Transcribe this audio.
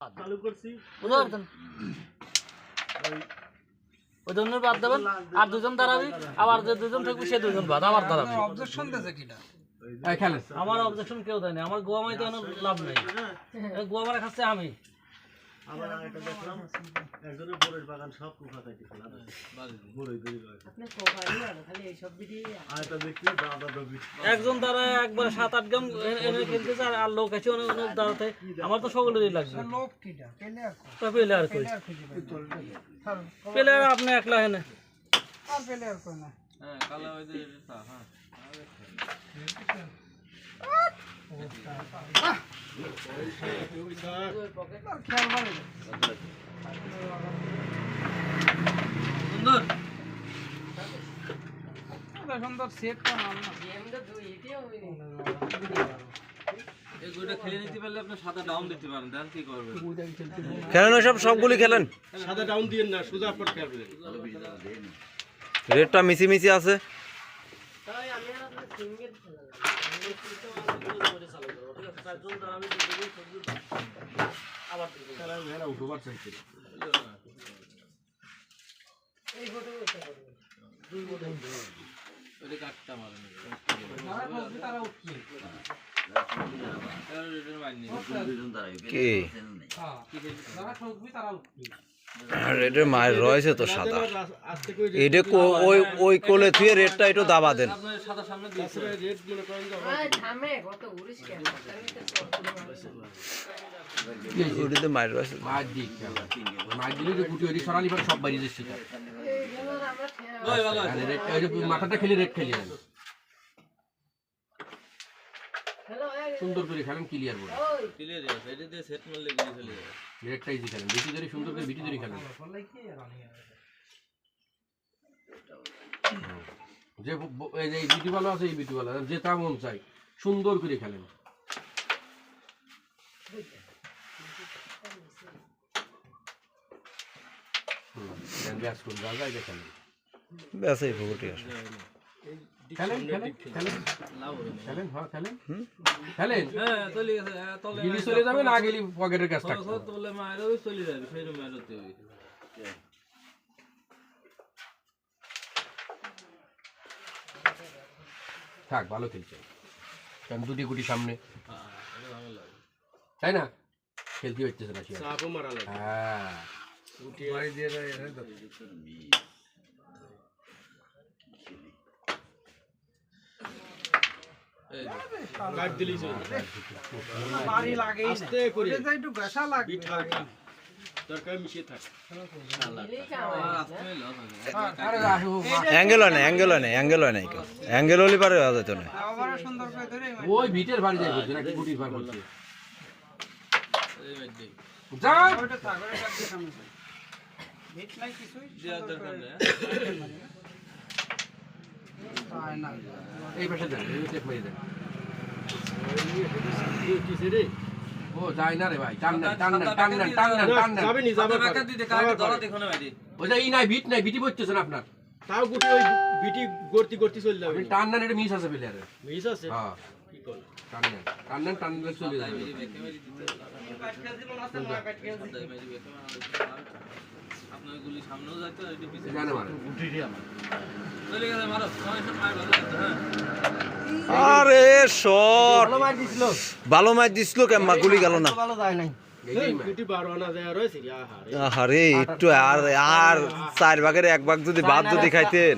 চালু করছি। ওই দুজনের বাদ দেবেন আর দুজন দাঁড়াবি আবার যে দুজন থাকবে সে দুজন বাদ আবার দাঁড়াবি। অবজেকশন দিয়েছে কিটা? আমার অবজেকশন কেউ দেয়নি আমার গোয়া মাইতে লাভ নেই। গোয়া মারা খাচ্ছে আমি। আবার আরেকটা দেখলাম। একজনের বড়ের বাগান সব কুফা খাইতেছিল বড়ই দড়ি আর এটা দেখি দাদা দবি। একজন দাঁড়ায় একবারে সাত আট গ্রাম এনে- খেলতেছে আর আর লোক আছে অনেক অনেক দাঁড়াতে। আমার তো সকলেরই লাগবে। লোক কিটা? পেলে আর কই? পেলে আর আপনি একলা এনে। আর প্লেয়ার কই না? আর খেয়াল ভালো সুন্দর সুন্দর সেট নাম না এই দুইটা খেলে নিতে পারলে আপনি সাদা ডাউন দিতে পারেন কি করবেন খেলেন সব সবগুলি খেলেন সাদা ডাউন দিয়ে না সোজা পট খেলবে রেটটা মিশি মিশি আছে তারা কি? হ্যাঁ যারা খুঁজবে তারা উঠবে। মায়ের রয়েছে তো সাদা। এটা ওই ওই কোলে থুয়ে রেটটা একটু দাবা দেন। আপনার সাদা রেট মনে ওটিতে মায়ের রয়েছে। দিলে যে গুটি ওই সরালি পরে সব বাইরে যাচ্ছে ওই ভালো আর রেড ওই যে মাথাটা খেলে রেড খেলি নেন সুন্দর করে খেলেন ক্লিয়ার বলে ক্লিয়ার আছে এটা দিয়ে সেট মারলে গিয়ে চলে যাবে। ইজি খেলেন বিটি ধরে সুন্দর করে বিটি ধরে খেলেন। যে এই যে বিটি ভালো আছে এই বিটি ভালো আছে যেটা মন চাই সুন্দর করে খেলেন। ব্যাস করুন যা যায় এটা খেলেন ব্যাস এই পুকুরটি আসে খেলেন খেলেন খেলেন। খেলেন হ্যাঁ খেলেন। খেলেন। হ্যাঁ চলে গেছে হ্যাঁ, তলে গিলি চলে যাবে না গেলি পকেটের কাছ থাকবে। সব তোলে চলে যাবে সেই মায়ের হতে হবে থাক ভালো খেলছে। কারণ দুটি গুটি সামনে। হ্যাঁ এটা ভালো লাগে। তাই না? খেলতে হচ্ছে না হ্যাঁ। এই কাট দিলেই বাড়ি হ্যাঁ, হয় হয় হয় হলে। ভিট নাই কিছুই দরকার নেই তাই না এই পাশে দেন এই টেপ মেরে দেন। ও যাই না রে ভাই টান না টান না টান না টান না টান না যাবে নি যাবে সাদা দিতে কাকে ধরা দেখো না ভাই ওই যে ই নাই ভিট নাই ভিটি বসতেছেন আপনার। তাও গুটি ওই বিটি গর্তি গর্তি চলে যাবে। টান না এটা মিস আছে প্লেয়ারের মিস আছে? হ্যাঁ। কি কর? টান নেন টান নেন টান নেন চলে যাবে। আপনার গুলি সামনেও যাইতো এটি পিছনে মারে। চলে গেছে মারো সময় সব ভালো হ্যাঁ। আরে শট! ভালো ম্যাচ দিছিল। কেমন গুলি গেল না। যায় আরে একটু আর আর চার ভাগের এক ভাগ যদি বাদ যদি খাইতেন।